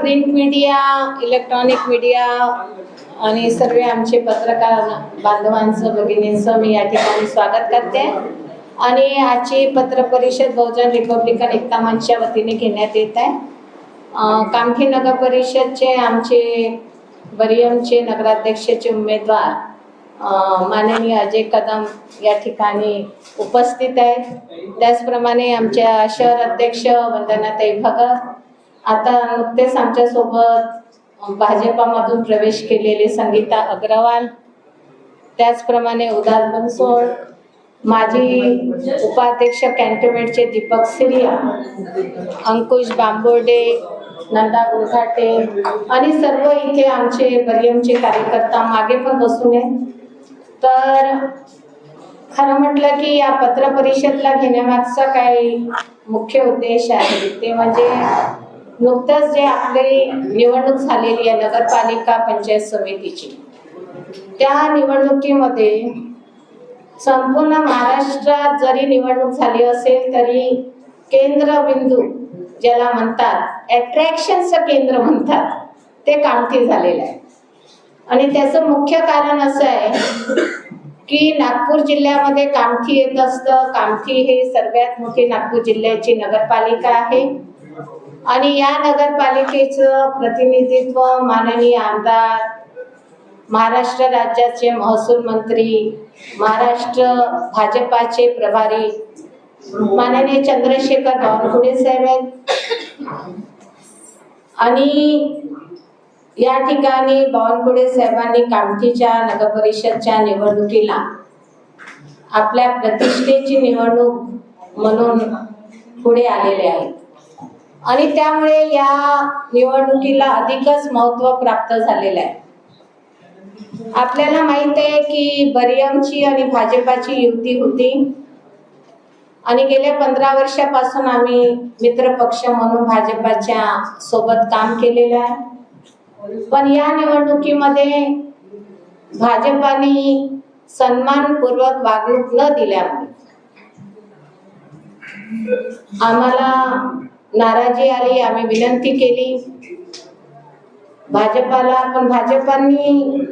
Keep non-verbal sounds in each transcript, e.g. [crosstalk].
Print media electronic media आणि सर्व आमचे पत्रकार बांधवांचं भगिनींचं मी या ठिकाणी स्वागत करते. आणि आजची पत्र परिषद बहुजन रिपब्लिकन एकता मंचच्या वतीने घेण्यात येत आहे. अं, कामठी नगर परिषदचे आमचे बरियमचे नगराध्यक्षाचे उमेदवार माननीय अजय कदम या ठिकाणी उपस्थित आहेत. त्याचप्रमाणे आमच्या शहर अध्यक्ष वंदनाताई भगत आता नुकतेच आमच्यासोबत भाजपामधून प्रवेश केलेले संगीता अग्रवाल त्याचप्रमाणे उदास बनसोड माजी उपाध्यक्ष कॅन्टोमेंटचे दीपक सिरिया अंकुश बांबोर्डे नंदा गोघाटे आणि सर्व इथे आमचे बरियमचे कार्यकर्ता मागे पण बसून आहेत. तर खरं म्हटलं की या पत्र परिषदला घेण्यामागचा काही मुख्य उद्देश आहे. ते म्हणजे नुकतंच जे आपली निवडणूक झालेली आहे नगरपालिका पंचायत समितीची त्या निवडणुकीमध्ये संपूर्ण महाराष्ट्रात जरी निवडणूक झाली असेल तरी केंद्रबिंदू ज्याला म्हणतात अट्रॅक्शनचं केंद्र म्हणतात ते कामठी झालेलं आहे. आणि त्याचं मुख्य कारण असं आहे की नागपूर जिल्ह्यामध्ये कामठी येत असतं. कामठी हे सर्वात मोठी नागपूर जिल्ह्याची नगरपालिका आहे. आणि या नगरपालिकेचं प्रतिनिधित्व माननीय आमदार महाराष्ट्र राज्याचे महसूल मंत्री महाराष्ट्र भाजपाचे प्रभारी माननीय चंद्रशेखर बावनकुळे साहेब आहेत. आणि या ठिकाणी बावनकुळे साहेबांनी कामठीच्या नगरपरिषदच्या निवडणुकीला आपल्या प्रतिष्ठेची निवडणूक म्हणून पुढे आलेले आहेत. आणि त्यामुळे या निवडणुकीला अधिकच महत्त्व प्राप्त झालेलं आहे. आपल्याला माहीत आहे की बरियमची आणि भाजपाची युती होती. आणि गेल्या पंधरा वर्षापासून आम्ही मित्र पक्ष म्हणून भाजपाच्या सोबत काम केलेलं आहे. पण या निवडणुकीमध्ये भाजपाने सन्मानपूर्वक वागणूक न दिल्यामुळे आम्हाला नाराजी आली आम्ही विनंती केली. भाजपाला पण भाजपांनी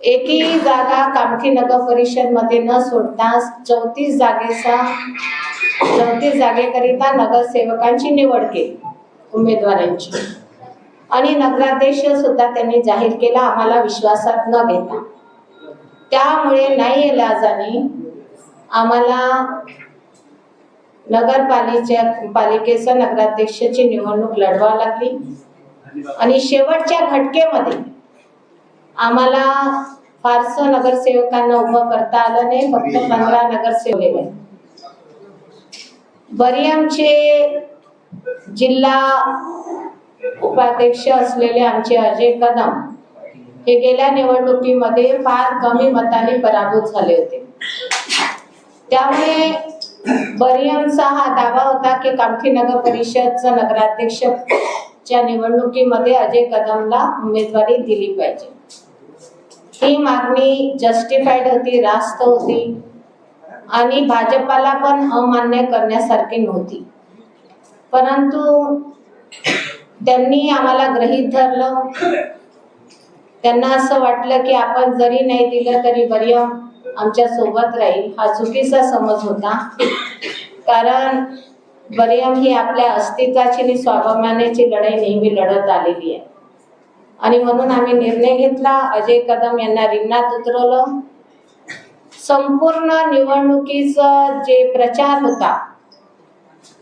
एकही जागा कामठी नगर परिषदमध्ये न सोडता चौतीस जागेचा चौतीस जागेकरिता नगरसेवकांची निवड केली उमेदवारांची. आणि नगराध्यक्ष सुद्धा त्यांनी जाहीर केला आम्हाला विश्वासात न घेता. त्यामुळे नाही इलाजाने आम्हाला नगरपालिकेच्या पालिकेचं नगराध्यक्षाची निवडणूक लढवावी लागली. आणि शेवटच्या घटकेमध्ये आम्हाला फारसं नगरसेवकांना उभं करता आलं नाही फक्त पंधरा नगरसेवक बरियामचे बरियमचे जिल्हा उपाध्यक्ष असलेले आमचे अजय कदम हे गेल्या निवडणुकीमध्ये फार कमी मताने पराभूत झाले होते. त्यामुळे बरियमचा हा दावा होता की कामठी नगर परिषदचं नगराध्यक्षच्या निवडणुकीमध्ये अजय कदमला उमेदवारी दिली पाहिजे. ही मागणी जस्टिफाईड होती रास्त होती आणि भाजपाला पण अमान्य करण्यासारखी नव्हती. परंतु त्यांनी आम्हाला गृहीत धरलं. त्यांना असं वाटलं की आपण जरी नाही दिलं तरी बरियम आमच्यासोबत राहील. हा चुकीचा समज होता. कारण बरियम ही आपल्या अस्तित्वाची आणि स्वाभिमानाची लढाई नेहमी लढत आलेली आहे. आणि म्हणून आम्ही निर्णय घेतला अजय कदम यांना रिंगणात उतरवलं. संपूर्ण निवडणुकीचं जे प्रचार होता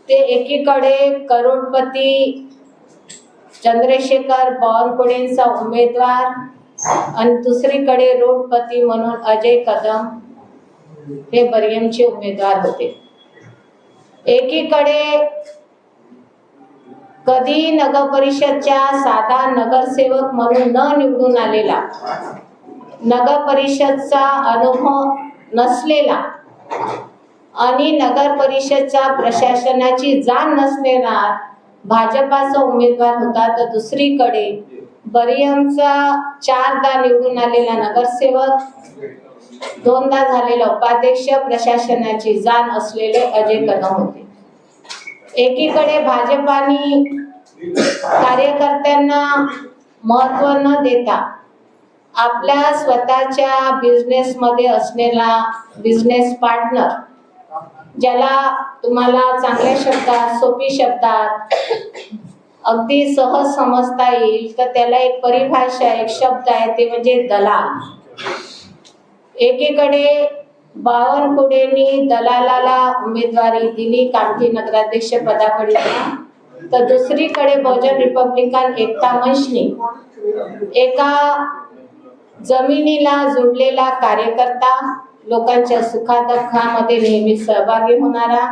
ते एकीकडे करोडपती चंद्रशेखर बावनकुळेंचा उमेदवार आणि दुसरीकडे रोडपती म्हणून अजय कदम हे बरियमचे उमेदवार होते. एकीकडे कधी नगर परिषदच्या साधा नगरसेवक म्हणून न निवडून आलेला नगर परिषदचा अनुभव नसलेला आणि नगर परिषदच्या प्रशासनाची जाण नसलेला भाजपाचा उमेदवार होता तर दुसरीकडे बरियमचा चारदा निवडून आलेला नगरसेवक दोनदा झालेला उपाध्यक्ष प्रशासनाची जाण असलेले अजय कदम होते. एकीकडे भाजपाने कार्यकर्त्यांना महत्त्व न देता आपल्या स्वतःच्या बिझनेस मध्ये असलेला बिझनेस पार्टनर ज्याला तुम्हाला चांगल्या शब्दात सोपी शब्दात अगदी सहज समजता येईल तर त्याला एक परिभाषा एक शब्द आहे ते म्हणजे दलाल. एकीकडे बावनकुळेंनी दलालाला उमेदवारी दिली कामठी नगराध्यक्ष पदाकडे तर दुसरीकडे बहुजन रिपब्लिकन एकता मंचनी एका जमिनीला जोडलेला कार्यकर्ता लोकांच्या सुखादुःखामध्ये नेहमी सहभागी होणारा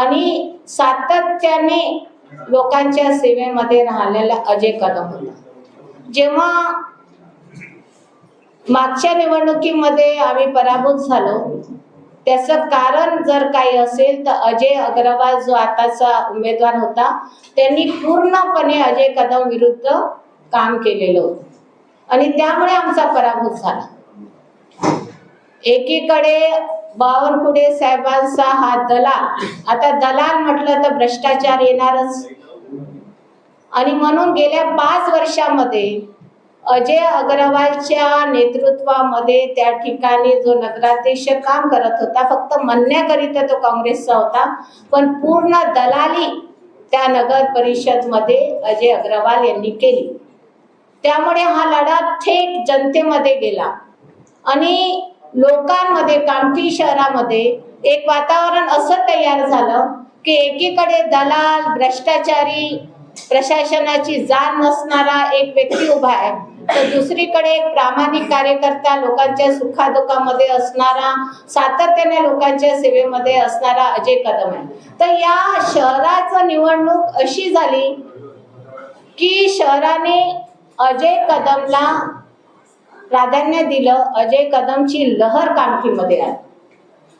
आणि सातत्याने लोकांच्या सेवेमध्ये राहिलेला अजय कदम होता. जेव्हा मागच्या निवडणुकीमध्ये आम्ही पराभूत झालो. त्याचं कारण जर काही असेल तर अजय अग्रवाल जो आताचा उमेदवार होता त्यांनी पूर्णपणे अजय कदम विरुद्ध काम केलेलं होतं. आणि त्यामुळे आमचा पराभूत झाला. एकीकडे बावनकुडे साहेबांचा हा दलाल आता दलाल म्हटलं तर भ्रष्टाचार येणारच. आणि म्हणून गेल्या पाच वर्षामध्ये अजय अग्रवालच्या नेतृत्वामध्ये त्या ठिकाणी जो नगराध्यक्ष काम करत होता फक्त म्हणण्याकरिता तो काँग्रेसचा होता पण पूर्ण दलाली त्या नगर परिषदमध्ये अजय अग्रवाल यांनी केली. त्यामुळे हा लढा थेट जनतेमध्ये गेला. आणि लोकांमध्ये कामठी शहरामध्ये एक वातावरण असं तयार झालं की एकीकडे दलाल भ्रष्टाचारी प्रशासनाची जाण नसणारा एक व्यक्ती उभा आहे. तर दुसरीकडे एक प्रामाणिक कार्यकर्ता लोकांच्या सुखादुखामध्ये असणारा सातत्याने लोकांच्या सेवेमध्ये असणारा अजय कदम आहे. तर या शहराचं निवडणूक अशी झाली की शहराने अजय कदमला प्राधान्य दिलं अजय कदमची लहर कामठीमध्ये आली.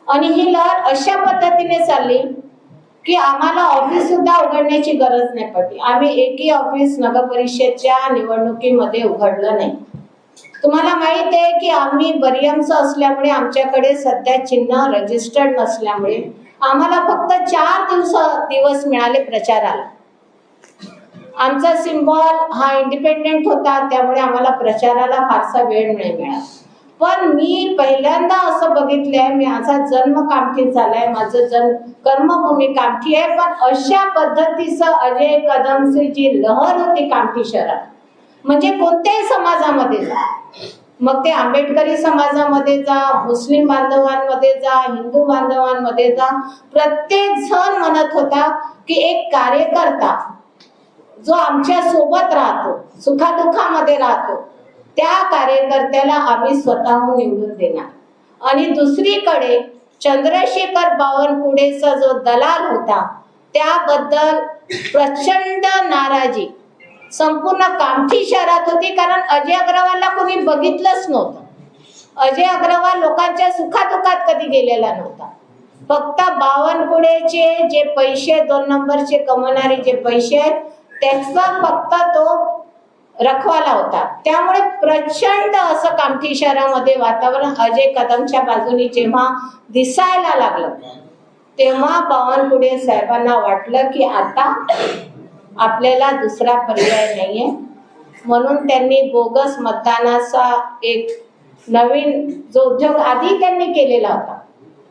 आणि ही लहर अशा पद्धतीने चालली की आम्हाला ऑफिस सुद्धा उघडण्याची गरज नाही पडली. आम्ही एकही ऑफिस नगर परिषदच्या निवडणुकीमध्ये उघडलं नाही. तुम्हाला माहीत आहे की आम्ही बरियमचं असल्यामुळे आमच्याकडे सध्या चिन्ह रजिस्टर्ड नसल्यामुळे आम्हाला फक्त चार दिवस दिवस मिळाले प्रचाराला. आमचा सिम्बॉल हा इंडिपेंडेंट होता त्यामुळे आम्हाला प्रचाराला फारसा वेळ नाही मिळाला. पण मी पहिल्यांदा असं बघितलंय माझा जन्म कामठी झालाय माझं जन्म कर्मभूमी कामठी आहे पण अशा पद्धतीचं अजय कदमची जी लहर होती कामठी शहरात. म्हणजे कोणत्याही समाजामध्ये जा. मग ते आंबेडकरी समाजामध्ये जा मुस्लिम बांधवांमध्ये जा हिंदू बांधवांमध्ये जा. प्रत्येक जण म्हणत होता की एक कार्यकर्ता जो आमच्यासोबत राहतो सुखादुखामध्ये राहतो त्या कार्यकर्त्याला आम्ही स्वतःहून निवडून देणार. आणि दुसरीकडे चंद्रशेखर बावनकुडेचा जो दलाल होता त्याबद्दल प्रचंड नाराजी. संपूर्ण कामठी शहरात होती कारण अजय अग्रवालला कोणी बघितलंच नव्हतं. अजय अग्रवाल लोकांच्या सुखादुखात कधी गेलेला नव्हता. फक्त बावनकुडेचे जे पैसे दोन नंबरचे कमवणारे जे पैसे आहेत त्याचा फक्त तो रखवाला होता. त्यामुळे प्रचंड असं कामठी शहरामध्ये वातावरण अजय कदमच्या बाजूने जेव्हा दिसायला लागलं तेव्हा बावनकुळे साहेबांना वाटलं की आता आपल्याला दुसरा पर्याय नाहीये. म्हणून त्यांनी बोगस मतदानाचा एक नवीन जो उद्योग आधी त्यांनी केलेला होता.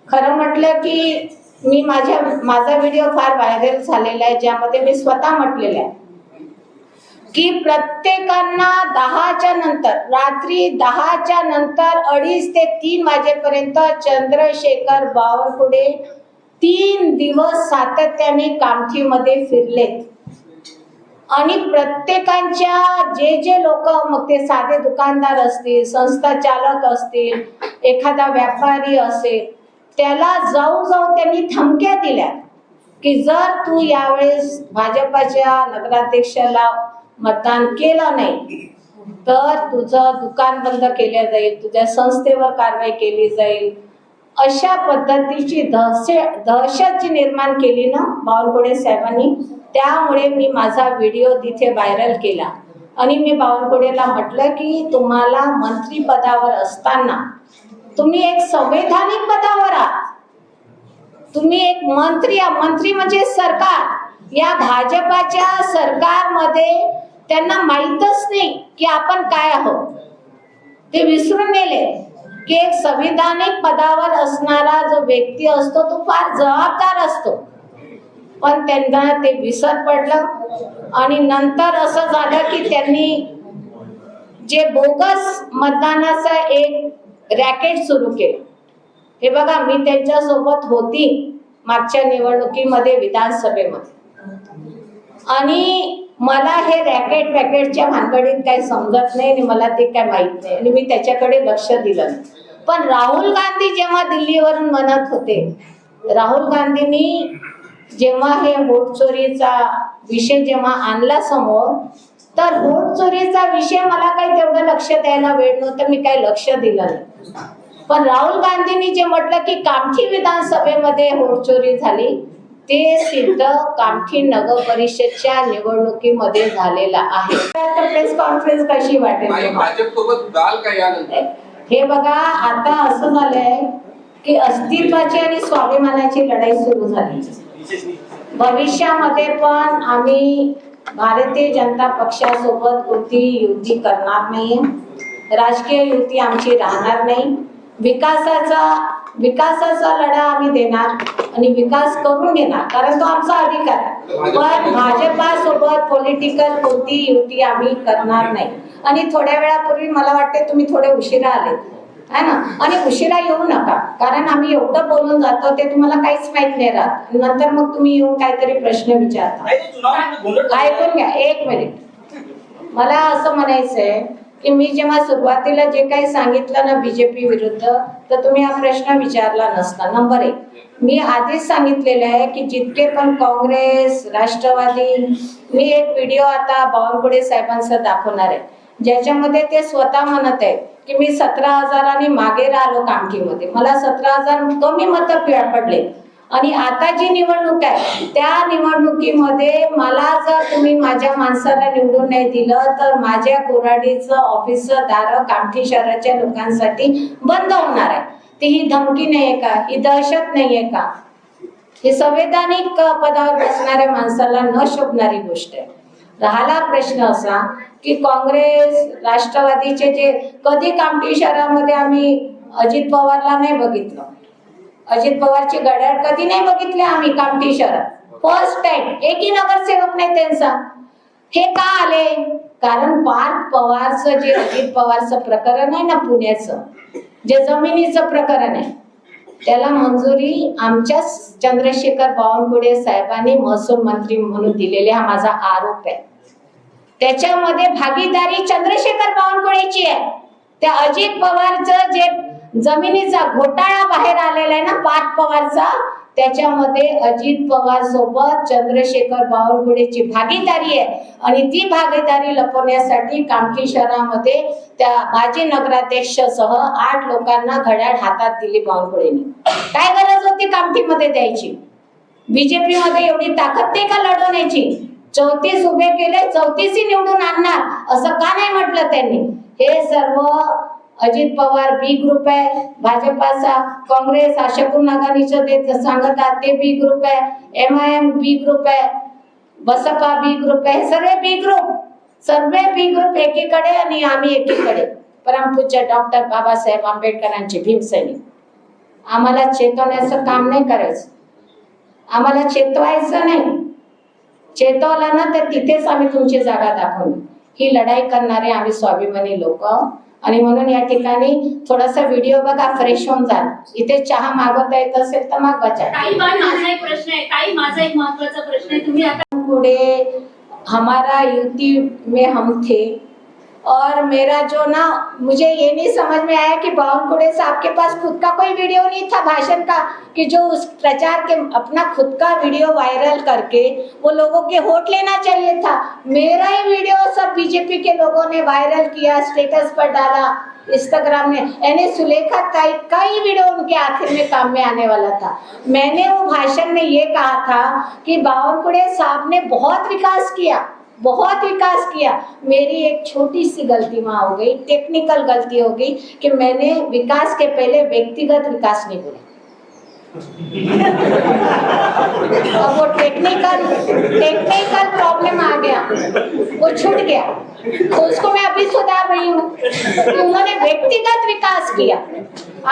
खरं म्हटलं की मी माझ्या माझा व्हिडिओ फार व्हायरल झालेला आहे ज्यामध्ये मी स्वतः म्हटलेलं आहे. की प्रत्येकांना दहाच्या नंतर रात्री दहाच्या नंतर अडीच ते तीन वाजेपर्यंत चंद्रशेखर बावनकुळे तीन दिवस सातत्याने कामठीमध्ये फिरलेत. आणि प्रत्येकांच्या जे जे लोक मग ते साधे दुकानदार असतील संस्था चालक असतील एखादा व्यापारी असेल त्याला जाऊ जाऊ त्यांनी थमक्या दिल्या की जर तू यावेळेस भाजपाच्या नगराध्यक्षाला मतदान केलं नाही तर तुझं दुकान बंद केलं जाईल तुझ्या संस्थेवर कारवाई केली जाईल. अशा पद्धतीची दहश दहशत जी निर्माण केली ना बावनकुळे साहेबांनी त्यामुळे मी माझा व्हिडिओ तिथे व्हायरल केला. आणि मी बावनकुळेला म्हटलं की तुम्हाला मंत्रीपदावर असताना तुम्ही एक संवैधानिक पदावर आहात. तुम्ही एक मंत्री मंत्री म्हणजे सरकार. या भाजपाच्या सरकारमध्ये त्यांना माहीतच नाही की आपण काय आहोत. ते विसरून गेले की एक संविधानिक पदावर असणारा जो व्यक्ती असतो तो फार जबाबदार असतो. पण त्यांना ते विसर पडलं आणि नंतर असं झालं की त्यांनी जे बोगस मतदानाचं एक रॅकेट सुरू केलं. हे बघा मी त्यांच्यासोबत होती मागच्या निवडणुकीमध्ये विधानसभेमध्ये. आणि मला हे रॅकेट वॅकेटच्या भानगडीत काही समजत नाही आणि मला ते काय माहीत नाही. आणि मी त्याच्याकडे लक्ष दिलं पण राहुल गांधी जेव्हा दिल्लीवरून म्हणत होते राहुल गांधींनी जेव्हा हे वोट चोरीचा विषय जेव्हा आणला समोर तर वोट चोरीचा विषय मला काही तेवढं लक्ष द्यायला वेळ नव्हतं मी काही लक्ष दिलं नाही. पण राहुल गांधींनी जे म्हटलं की कामठी विधानसभेमध्ये होट चोरी झाली ते सिद्ध कामठी नगर परिषदच्या निवडणुकीमध्ये झालेलं आहे. प्रेस कॉन्फरन्स कशी वाटेल हे बघा आता असं झालंय की अस्तित्वाची आणि स्वाभिमानाची लढाई सुरू झाली. भविष्यामध्ये पण आम्ही भारतीय जनता पक्षासोबत कोणती युती करणार नाही. राजकीय युती आमची राहणार नाही. विकासाचा विकासाचा लढा आम्ही देणार आणि विकास करून घेणार कारण तो आमचा अधिकार आहे. पण भाजपासोबत पॉलिटिकल कोणती युती आम्ही करणार नाही. आणि थोड्या वेळापूर्वी मला वाटते तुम्ही थोडे उशिरा आले. है ना? आणि उशिरा येऊ नका कारण आम्ही एवढं बोलून जातो ते तुम्हाला काहीच माहीत नाही राहत. नंतर मग तुम्ही येऊन काहीतरी प्रश्न विचारता. ऐकून घ्या एक मिनिट. मला असं म्हणायचंय की मी जेव्हा सुरुवातीला जे काही सांगितलं ना बीजेपी विरुद्ध तर तुम्ही हा प्रश्न विचारला नसता. नंबर एक. मी आधीच सांगितलेलं आहे की जितके पण काँग्रेस राष्ट्रवादी मी एक व्हिडिओ आता बावनकुळे साहेबांचा दाखवणार आहे. ज्याच्यामध्ये ते स्वतः म्हणत आहे की मी सतरा हजारांनी मागे राहिलो कामठीमध्ये मला सतरा हजार कमी मतं पडले. आणि आता जी निवडणूक आहे त्या निवडणुकीमध्ये मला जर तुम्ही माझ्या माणसाला निवडून नाही दिलं तर माझ्या कोराडीचं ऑफिसचं दार कामठी शहराच्या लोकांसाठी बंद होणार आहे. ती ही धमकी नाहीये का? ही दहशत नाहीये का? ही संवैधानिक पदावर बसणाऱ्या माणसाला न शोभणारी गोष्ट आहे. राहिला प्रश्न असा की काँग्रेस राष्ट्रवादीचे जे कधी कामठी शहरामध्ये आम्ही अजित पवारला नाही बघितलं अजित पवारची घड्याळ कधी नाही बघितले आम्ही कामठी शहरात. फर्स्ट टाइम एकही नगरसेवक नाही त्यांचा. हे का आले? कारण पार्थ पवारचं जे अजित पवारचं प्रकरण आहे ना पुण्याचं जे जमिनीचं प्रकरण आहे त्याला मंजुरी आमच्याच चंद्रशेखर बावनकुळे साहेबांनी महसूल मंत्री म्हणून दिलेले हा माझा आरोप आहे. त्याच्यामध्ये भागीदारी चंद्रशेखर बावनकुळेची आहे. त्या अजित पवारचं जे जमिनीचा घोटाळा बाहेर आलेला आहे ना पाच पवारचा त्याच्यामध्ये अजित पवार सोबत चंद्रशेखर बावनकुळेची भागीदारी आहे. आणि ती भागीदारी लपवण्यासाठी कामठी शहरामध्ये त्या माजी नगराध्यक्ष सह आठ लोकांना घड्याळ हातात दिली बावनकुळेने. काय गरज होती कामठीमध्ये द्यायची? बीजेपी मध्ये एवढी ताकद नाही का लढवण्याची चौतीस उभे केले चौतीसही निवडून आणणार असं का नाही म्हटलं त्यांनी? हे सर्व अजित पवार बी ग्रुप आहे. भाजपाचा काँग्रेस आशापूर्ण आघाडीचं ते सांगतात ते बी ग्रुप आहे. M I M B group आहे. बसपा बी ग्रुप आहे. सगळे बी ग्रुप. सर्व बी ग्रुप एकीकडे आणि आम्ही एकीकडे. परमपूज्य डॉक्टर बाबासाहेब आंबेडकरांचे भीमसैनिक आम्हाला चेतवण्याचं काम नाही करायचं. आम्हाला चेतवायचं नाही. चेतवलं ना तर तिथेच आम्ही तुमची जागा दाखवली. ही लढाई करणारे आम्ही स्वाभिमानी लोक. आणि म्हणून या ठिकाणी थोडासा व्हिडिओ बघा फ्रेश होऊन जा इथे चहा मागवता येत असेल तर मागवा माझा एक प्रश्न आहे. ताई माझा एक महत्त्वाचा प्रश्न आहे. तुम्ही आता पुढे हमारा यूटी में हम थे. और मेरा जो ना, मुझे ये नहीं समझ में आया कि बावनकुड़े साहब के पास खुद का कोई वीडियो नहीं था, भाषण का, कि जो उस प्रचार के अपना खुद का वीडियो वायरल करके वो लोगों के वोट लेना चाहिए था। मेरा ही वीडियो सब बीजेपी के लोगों ने वायरल किया, स्टेटस पर डाला, इंस्टाग्राम में यानी सुलेखा ताई का ही वीडियो उनके आखिर में काम में आने वाला था। मैंने वो भाषण में ये कहा था कि बावनकुड़े साहब ने बहुत विकास किया। बहुत विकास किया। मेरी एक छोटी सी गलती वहाँ हो गई टेक्निकल गलती हो गई कि मैंने विकास के पहले व्यक्तिगत विकास नहीं बोला। [laughs] अब वो टेक्निकल टेक्निकल प्रॉब्लम आ गया वो छूट गया। तो उसको मैं अभी सुधार रही हूँ। कि उन्होंने व्यक्तिगत विकास किया।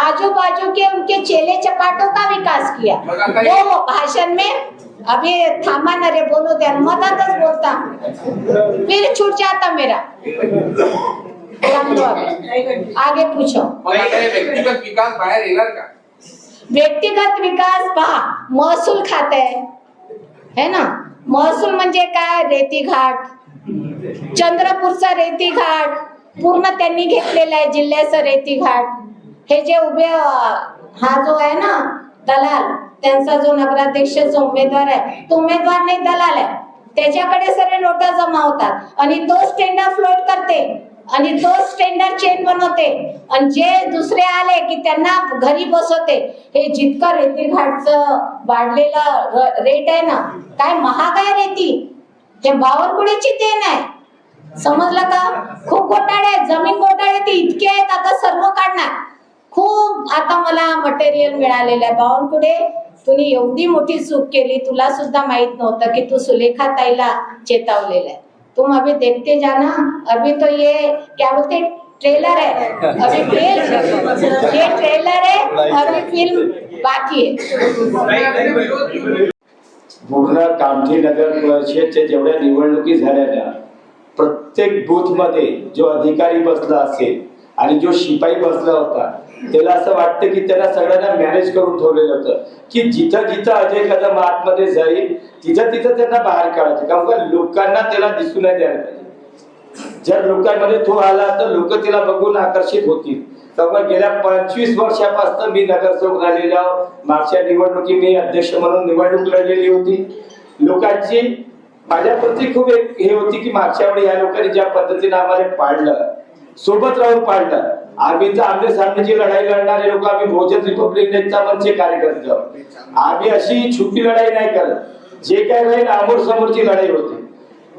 आजू बाजू के उनके चेले चपाटों का विकास किया। वो भाषण में अभी थामा न रे बोलो दे मधातच बोलता. फिर छूट जाता मेरा. आगे पूछो. व्यक्तिगत विकास बाहेर येणार का? व्यक्तिगत विकास पहा. महसूल खाते है ना? महसूल म्हणजे काय? रेती घाट. चंद्रपूरचा रेती घाट. पूर्ण त्यांनी घेतलेला आहे जिल्ह्याचा रेती घाट. हे जे उभे हा जो आहे ना दलाल त्यांचा जो नगराध्यक्ष जो उमेदवार आहे तो उमेदवार नाही दलाल आहे. त्याच्याकडे सगळे नोटा जमा होतात. आणि तोच टेंडर फ्लोट करते. आणि तोच टेंडर चेन बनवते. आणि जे दुसरे आले की त्यांना घरी बसवते. हे जितकं रेती घाटचं वाढलेलं रेट आहे ना काय महाग आहे रेती. हे बावनकुळेची देण आहे. समजलं का? खूप घोटाळे आहेत. जमीन घोटाळे ते इतके आहेत आता सर्व काढणार. खूप आता मला मटेरियल मिळालेलं आहे. बावनपुढे तुम्ही एवढी मोठी चूक केली तुला सुद्धा माहीत नव्हतं की तू सुलेखा ताईला चेतावलेलं आहे. तुम अभी देखते जाना अभी तो ये क्या बोलते? ट्रेलर है अभी फिल्म ये ट्रेलर है अभी फिल्म बाकी है पूर्ण कामठी नगर परिषदच्या जेवढ्या निवडणुकी झाल्या ना प्रत्येक बूथमध्ये जो अधिकारी बसला असेल आणि जो शिपाई बसला होता त्याला असं वाटतं की त्याला सगळ्यांना मॅनेज करून ठेवलेलं होतं. की जिथं जिथं अजय कदम आतमध्ये जाईल तिथं तिथं त्यांना बाहेर काढायचं. कारण का लोकांना त्याला दिसून नाही द्यायला पाहिजे. जर लोकांमध्ये तो आला तर लोक तिला बघून आकर्षित होतील. त्यामुळे गेल्या पंचवीस वर्षापासून मी नगरसेवक राहिलेला मागच्या निवडणुकी मी अध्यक्ष म्हणून निवडणूक लढलेली होती. लोकांची माझ्याप्रती खूप एक हे होती की मागच्या वेळी या लोकांनी ज्या पद्धतीने आम्हाला पाडलं सोबत राहून पाडलं आम्ही तर आमच्या सामन्याची लढाई लढणारे लोक आम्ही बहुजन रिपब्लिक नेत्यावरचे कार्यकर्ते आम्ही अशी छुपी लढाई नाही करत. जे काय राहील आमोर समोरची लढाई होती.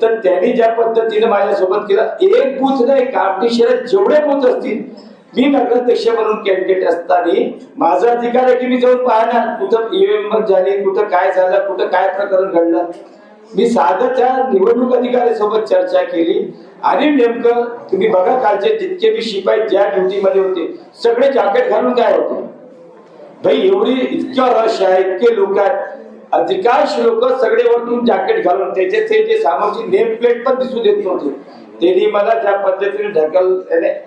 तर त्यांनी ज्या पद्धतीने माझ्यासोबत केलं एक बूथ नाही कामठी शहरात जेवढे बूथ असतील मी नगराध्यक्ष म्हणून कॅन्डिडेट असताना माझा अधिकार आहे की मी जाऊन पाहणार. कुठं ईव्हीएम झाली कुठं काय झालं कुठं काय प्रकरण घडलं. मी साधं त्या निवडणूक सोबत चर्चा केली. आणि नेमकं तुम्ही बघा कालचे जितके बी शिपाई ज्या ड्युटीमध्ये होते सगळे जॅकेट घालून काय होते? भाई एवढी इतकं रश आहे इतके लोक आहेत. अधिकांश लोक सगळे वरतून जॅकेट घालून त्याचे ते जे सामानची नेम प्लेट पण दिसू देत नव्हते. त्यांनी मला ज्या पद्धतीने ढकल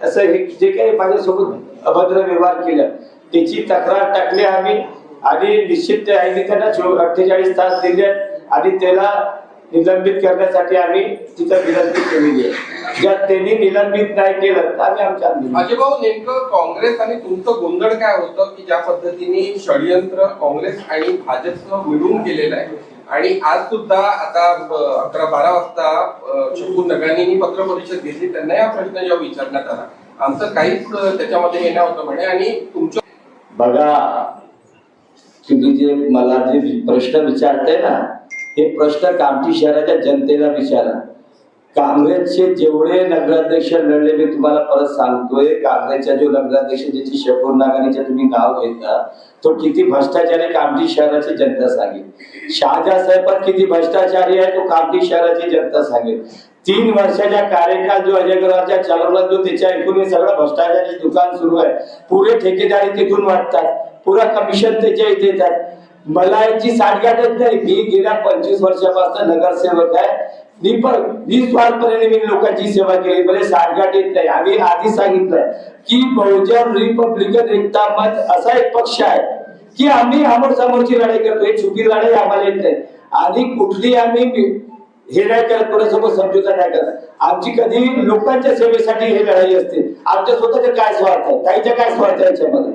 असं हे जे काही माझ्यासोबत अभद्र व्यवहार केला त्याची तक्रार टाकली आम्ही. आणि निश्चित आईने त्यांना अठ्ठेचाळीस तास दिले आणि त्याला निलंबित करण्यासाठी आम्ही तिथं विनंती केलेली आहे. जर त्यांनी निलंबित नाही केलं तर आम्ही आमच्या अजय भाऊ नेमकं काँग्रेस आणि तुमचं गोंधळ काय होतं की ज्या पद्धतीने षडयंत्र काँग्रेस आणि भाजपचं मिळून केलेलं आहे? आणि आज सुद्धा आता अकरा बारा वाजता अ, शंभू नगानींनी पत्र परिषद घेतली त्यांना या प्रश्न जेव्हा विचारण्यात आला. आमचं काहीच त्याच्यामध्ये हे नव्हतं म्हणे. आणि तुमच्या बघा तुम्ही जे मला जे प्रश्न विचारताय ना हे प्रश्न कामठी शहराच्या जनतेला विचारा. काँग्रेसचे जेवढे नगराध्यक्ष लढले मी तुम्हाला परत सांगतोय काँग्रेसचा जो नगराध्यक्ष ज्याची शेपूर नागानीचे तुम्ही नाव घेता तो किती भ्रष्टाचारी कामठी शहराची जनता सांगेल. शहाजा साहेबात किती भ्रष्टाचारी आहे तो कामठी शहराची जनता सांगेल. तीन वर्षाच्या कार्यकाळ जो अजय गरवालच्या चालवला जो त्याच्या ऐकून सगळं भ्रष्टाचाराचे दुकान सुरू आहे. पुरे ठेकेदारी तिथून वाटतात. पुरा कमिशन त्याच्या इथे येतात. मला याची साठगाठच नाही. मी गेल्या पंचवीस वर्षापासून नगरसेवक आहे. मी पण निस्वार्थपणे मी लोकांची सेवा केली. मला साठगाठ येत नाही. आम्ही आधी सांगितलं की बहुजन रिपब्लिकन एकता मत असा एक पक्ष आहे की आम्ही समोर समोरची लढाई करतोय. चुकी लढाई आम्हाला येत नाही. आणि कुठली आम्ही हे नाही करत कोणासोबत समजूता नाही करत. आमची कधी लोकांच्या सेवेसाठी हे लढाई असते. आमच्या स्वतःचे काय स्वार्थ आहे? काहीच्या काय स्वार्थ आहे याच्यामध्ये?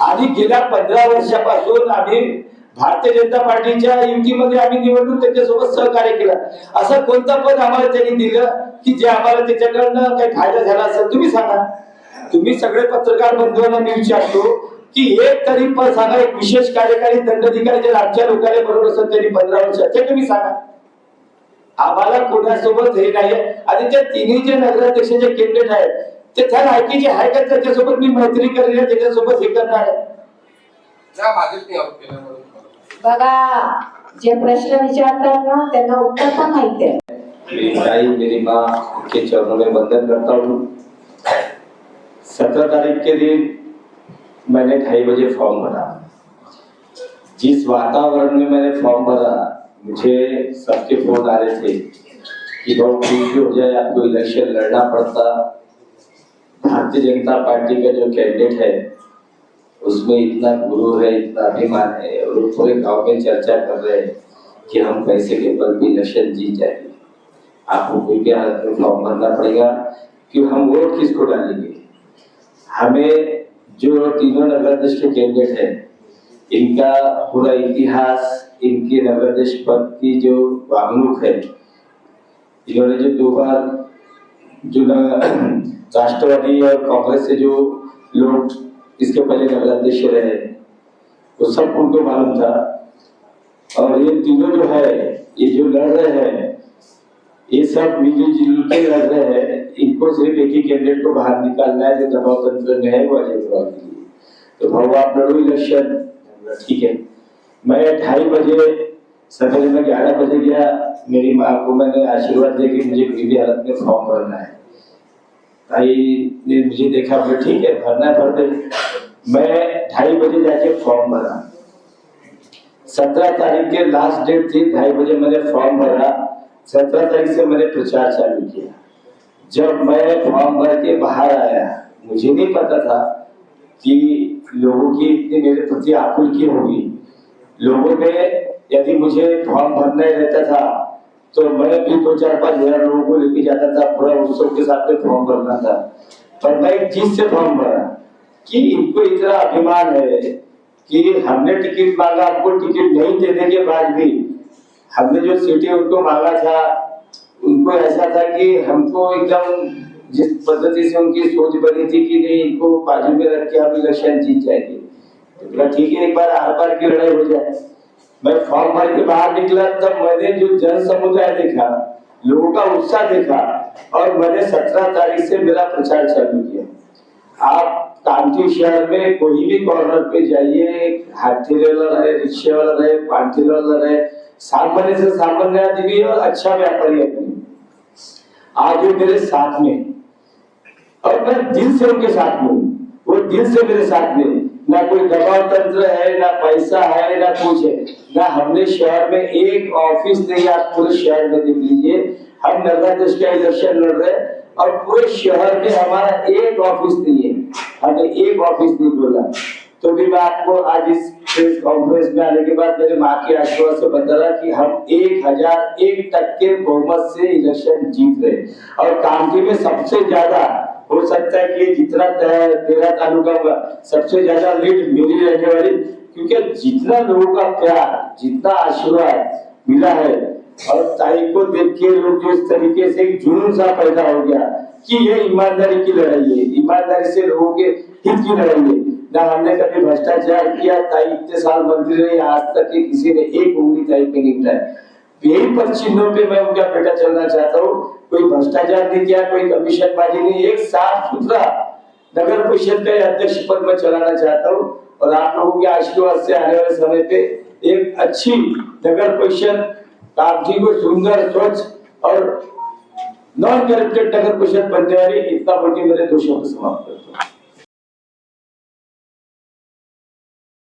आणि गेल्या पंधरा वर्षापासून आम्ही भारतीय जनता पार्टीच्या युतीमध्ये आम्ही निवडणूक त्याच्यासोबत सहकार्य केलं. असं कोणतं पद आम्हाला त्यांनी दिलं की जे आम्हाला त्याच्याकडनं काही फायदा झाला असेल तुम्ही सांगा. तुम्ही सगळे पत्रकार बंधूंना मी विचारतो की एक तरी पद सांगा एक विशेष कार्यकारी दंडाधिकारी जे राज्या लोकांना बरोबर असेल त्यांनी पंधरा वर्ष ते तुम्ही सांगा. आम्हाला कोणासोबत हे नाही आणि त्या तिन्ही जे नगराध्यक्षाचे कॅन्डिडेट आहेत ते त्या लायकीचे आहे का? त्याच्यासोबत मी मैत्री करेल त्याच्यासोबत हे करणार. बघा जे प्रश्न विचारतात ना त्यांना उत्तर पण माहिती आहे. मेरी भाई मेरी माँ के चरणों में वंदन करता हूँ सत्रह तारीख के दिन मैंने ढाई बजे फॉर्म भरा. जिस वातावरण में मैंने फॉर्म भरा मुझे सबके फोन आ रहे थे कि बहुत खुशी हो जाए आपको इलेक्शन लड़ना पड़ता। भारतीय जनता पार्टी का जो कैंडिडेट है, उसमें इतना गुरु है, इतना अभिमान है और पूरे गाँव में चर्चा कर रहे हैं कि हम पैसे के बल भी इलेक्शन जीत जाएँगे। आपको कोई भी हालत में फॉर्म भरना पड़ेगा कि हम वोट किसको डालेंगे? हमें जो तीनों नगराध्यक्ष के कैंडिडेट है, इनका पूरा इतिहास, इनके नगराध्यक्ष पद की जो वागणूक है, इन्होंने जो दो बार जो राष्ट्रवादी और कांग्रेस से जो लोग इसके पहले नगराध्यक्ष रहे, वो सब उनको मालूम था। और ये तीनों जो है, ये जो लड़ रहे हैं, ये सब मिली जुल के लड़ रहे हैं, इनको सिर्फ़ एक ही कैंडिडेट को बाहर निकालना है, जो दबाव तंत्र में है, वो अजय के लिए। तो भाव, आप लड़ो इलेक्शन। ठीक है। मैं ढाई बजे, सवेरे में ग्यारह बजे गया, मेरी माँ को मैंने आशीर्वाद दिया कि मुझे किसी हालत में फॉर्म भरना है। भाई ने मुझे देखा, बोले, ठीक है, भरना भर दे। मैं ढाई बजे जाके फॉर्म भरा। सत्रह तारीख के लास्ट डेट थी, ढाई बजे मैंने फॉर्म भरा। सत्रह तारीख से मैंने प्रचार चालू किया। जब मैं फॉर्म भर के बाहर आया, मुझे नहीं पता था कि लोगों की इतनी मेरे प्रति आकुल की होगी। लोगों ने, यदि मुझे फॉर्म भरना रहता था तो मैं भी दो चार पाँच हज़ार लोगों को लेके जाता था, पूरा उत्सव के साथ में फॉर्म भरना था। पर मैं जिस से फॉर्म भरा कि इनको इतना अभिमान है कि हमने टिकट मांगा हमको टिकट नहीं देने के बाद भी हमने जो सीटें उनको मांगा था, उनको ऐसा था कि हमको एकदम जिस पद्धति से उनकी सोच बनी थी कि नहीं, इनको बाजू में रख के हम इलेक्शन जीत जाएँगे। तो ठीक है, एक बार, हर बार की लड़ाई हो जाए। मैं फॉर्म भर के बाहर निकला, तब मैंने जो जन समुदाय देखा, लोगों का उत्साह देखा, और मैंने सत्रह तारीख से मेरा प्रचार चालू किया। आप कांटी शहर में कोई भी कॉर्नर पे जाइए हाथी वाला रहे रिक्शे वाला रहे पांठी वाला रहे, सामान्य से सामान्य आदमी और अच्छा व्यापारी आदमी आज वो मेरे साथ में और मैं दिल से उनके साथ में वो दिल से मेरे साथ में। ना कोई दबाव तंत्र है, ना पैसा है, ना कुछ है। ना हमने शहर में एक ऑफ़िस नहीं, आप पूरे शहर में देख लीजिए। हम नगराध्यक्ष का इलेक्शन लड़ रहे और पूरे शहर में हमारा एक ऑफ़िस नहीं है। हमने एक ऑफ़िस नहीं बोला। तो भी मैं आपको आज इस प्रेस कॉन्फ्रेंस में आने के बाद मेरे माँ के आशीर्वाद से बता रहा कि हम एक हज़ार एक तक के बहुमत से इलेक्शन जीत रहे और कामठी में सबसे ज़्यादा हो सकता है कि जितना ते- तेरह तालुका हुआ सबसे ज़्यादा लीड मेरी रहने वाली, क्योंकि जितना लोगों का प्यार, जितना आशीर्वाद मिला है, और ताई को देख के लोग जो इस तरीके से जुनून सा पैदा हो गया कि ये ईमानदारी की लड़ाई है। ईमानदारी से लोगों के हित की लड़ाई है। ना हमने कभी भ्रष्टाचार किया, ताई इतने साल मंत्री रही, आज तक के किसी ने एक उंगली ताई पे नहीं उठाई। यही पद चिन्हों पे मैं उनका बेटा चलना चाहता हूँ। कोई भ्रष्टाचार नहीं किया कोई कमीशनबाजी नहीं। एक साफ सुथरा नगर परिषद का अध्यक्ष पद में चलाना चाहता हूँ और आप लोगों के आशीर्वाद से आने वाले समय पे एक अच्छी नगर परिषद काफी को सुंदर स्वच्छ और नॉन करप्टेड नगर परिषद बनने वाली इतना बड़ी मेरे दोषों को समाप्त करता हूँ।